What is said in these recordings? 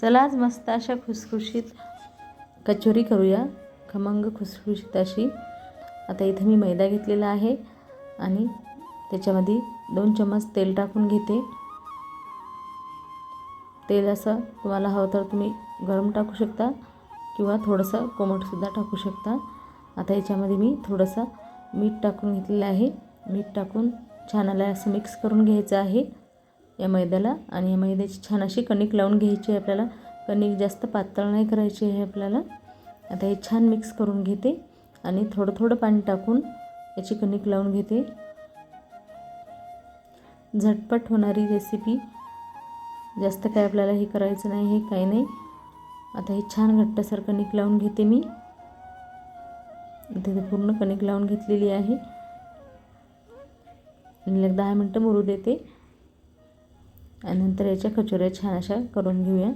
चला आज मस्त अशा खुसखुशीत कचोरी करूया. खमंग खुसखुशीत अशी आता इथं मी मैदा घेतलेला आहे आणि त्याच्यामध्ये दोन चम्मच तेल टाकून घेते. तेल असं तुम्हाला हवं तर तुम्ही गरम टाकू शकता किंवा थोडंसं कोमटसुद्धा टाकू शकता. आता याच्यामध्ये मी थोडंसं मीठ टाकून घेतलेलं आहे. मीठ टाकून छान आला असं मिक्स करून घ्यायचं आहे. या मैद्याला. आणि या मैद्याची छान अशी कणिक लावून घ्यायची आहे आपल्याला. कणिक जास्त पातळ नाही करायची आहे आपल्याला. आता हे छान मिक्स करून घेते. आणि थोडं थोडं पाणी टाकून याची कणिक लावून घेते. झटपट होणारी रेसिपी जास्त काय आपल्याला हे करायचं नाही हे काही नाही. आता हे छान घट्टसर कणिक लावून घेते मी. तिथे पूर्ण कणिक लावून घेतलेली आहे. आणि एक दहा मिनटं मुरू देते. आणि नंतर याच्या कचोऱ्या छान अशा करून घेऊया.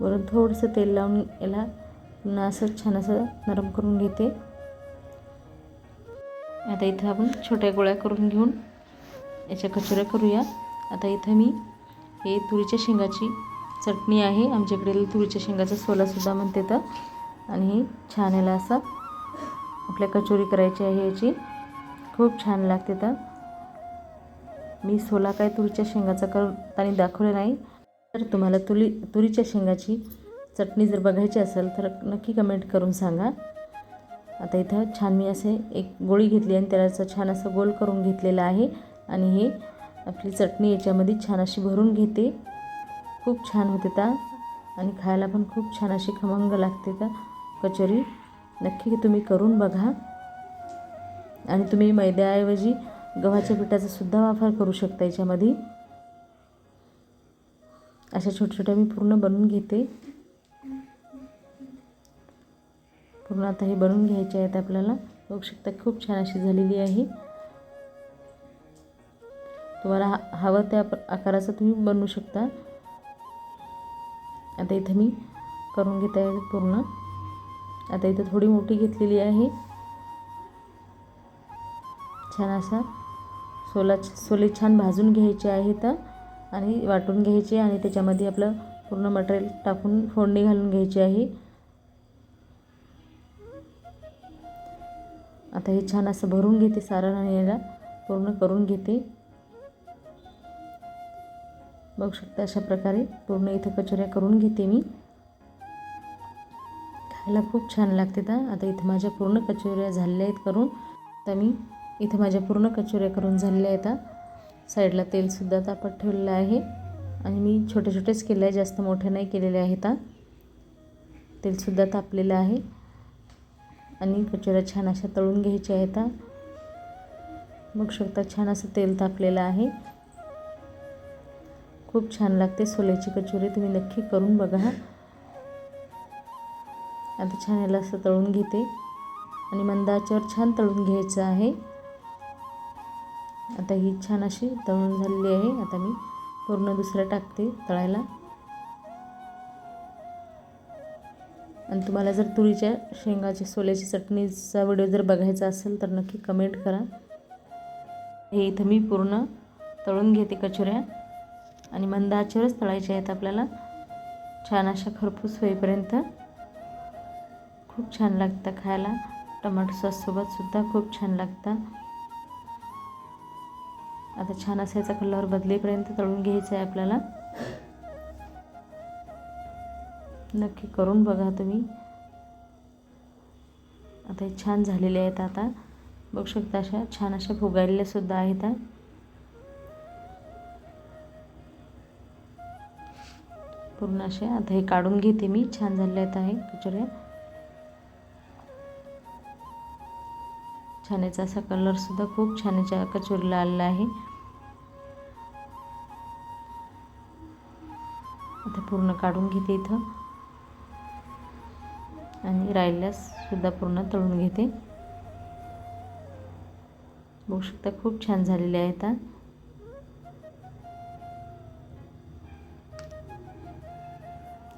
वरून थोडंसं तेल लावून याला पुन्हा असं छान असं नरम करून घेते. आता इथं आपण छोट्या गोळ्या करून घेऊन याच्या कचोऱ्या करूया. आता इथं मी हे तुरीच्या शेंगाची चटणी आहे. आमच्याकडे तुरीच्या शेंगाचा सोलासुद्धा म्हणते तर. आणि ही छान याला असं आपल्या कचोरी करायची आहे याची. खूप छान लागते तर. मी सोला काय तुरीच्या शेंगाचा करताना दाखवलं नाही तर तुम्हाला तुरी तुरीच्या शेंगाची चटणी जर बघायची असेल तर नक्की कमेंट करून सांगा. आता इथं छान मी असे एक गोळी घेतली आणि त्याला असं छान असं गोल करून घेतलेलं आहे. आणि हे आपली चटणी याच्यामध्ये छान अशी भरून घेते. खूप छान होते ता. आणि खायला पण खूप छान अशी खमंग लागते का कचोरी नक्की तुम्ही करून बघा. आणि तुम्ही मैद्याऐवजी गव्हाच्या पिठाचा सुद्धा वापर करू शकता याच्यामध्ये. अशा छोट्या छोट्या मी पूर्ण बनवून घेते. पूर्ण आता हे बनवून घ्यायचे आहेत आपल्याला. बघू शकता खूप छान अशी झालेली आहे. तुम्हाला हा हवं त्या आकाराचं तुम्ही बनवू शकता. आता इथं मी करून घेत आहे पूर्ण. आता इथं थोडी मोठी घेतलेली आहे. छान असा सोला सोले छान भाजून घ्यायचे आहेत आणि वाटून घ्यायचे आणि त्याच्यामध्ये आपलं पूर्ण मटेरियल टाकून फोडणी घालून घ्यायची आहे. आता हे छान असं भरून घेते सारण आणि याला पूर्ण करून घेते. बघू शकता अशा प्रकारे पूर्ण इथं कचोऱ्या करून घेते मी. खायला खूप छान लागते तर. आता इथं माझ्या पूर्ण कचोऱ्या झालेल्या आहेत करून. तर मी इथं माझ्या पूर्ण कचोऱ्या करून झालेल्या आहेत साईडला तेलसुद्धा तापत ठेवलेलं आहे. आणि मी छोटे छोटेच केले आहे जास्त मोठे नाही केलेले आहेत तेलसुद्धा तापलेलं आहे. आणि कचोऱ्या छान अशा तळून घ्यायच्या आहेत बघू शकता छान असं तेल तापलेलं आहे. खूप छान लागते सोल्याची कचोरी तुम्ही नक्की करून बघा आता छान याला असं तळून घेते. आणि मंदाच्यावर छान तळून घ्यायचं आहे. आता ही छान अशी तळून झालेली आहे. आता मी पूर्ण दुसरं टाकते तळायला. आणि तुम्हाला जर तुरीच्या शेंगाची सोल्याची चटणीचा व्हिडिओ जर बघायचा असेल तर नक्की कमेंट करा. हे इथं मी पूर्ण तळून घेते कचोऱ्या. आणि मंद आचेवरच तळायच्या आहेत आपल्याला. छान अशा खरपूस होईपर्यंत खूप छान लागतं खायला. टमाटो सॉससोबतसुद्धा खूप छान लागतं. आता छान असायचा कलर बदलेपर्यंत तळून घ्यायचं आहे आपल्याला. नक्की करून बघा तुम्ही. आता हे छान झालेले आहेत आता. बघू शकता अशा छान अशा फुगायलेल्या सुद्धा आहेत. पूर्ण असे आता हे काढून घेते मी. छान झालेले आहेत आहे कचोऱ्या छान याचा असा कलरसुद्धा खूप छान याच्या कचोरीला आलेला आहे. आता पूर्ण काढून घेते इथं. आणि राहिल्यास सुद्धा पूर्ण तळून घेते. बघू शकता खूप छान झालेले आहेत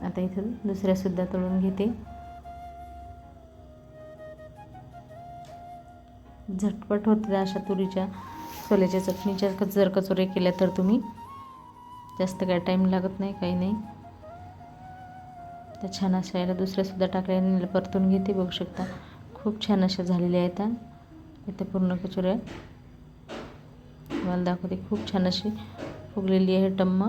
आता इथं दुसऱ्यासुद्धा तळून घेते. झटपट होते अशा तुरीच्या छोल्याच्या चटणीच्या जर कचोऱ्या केल्या तर तुम्ही जास्त काय टाईम लागत नाही काही नाही. त्या छान अशा याला दुसऱ्यासुद्धा टाकल्याने परतून घेते बघू शकता. खूप छान अशा झालेल्या आहेत इथे पूर्ण कचोऱ्या तुम्हाला दाखवते खूप छान अशी फुगलेली आहे टम्मा.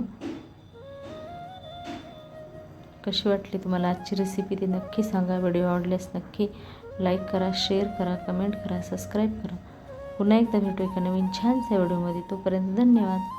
कशी वाटली तुम्हाला आजची रेसिपी ती नक्की सांगा व्हिडिओ आवडल्यास नक्की लाईक करा शेअर करा कमेंट करा सबस्क्राईब करा. पुन्हा एकदा भेटू एका नवीन छानशा व्हिडिओमध्ये. तोपर्यंत धन्यवाद.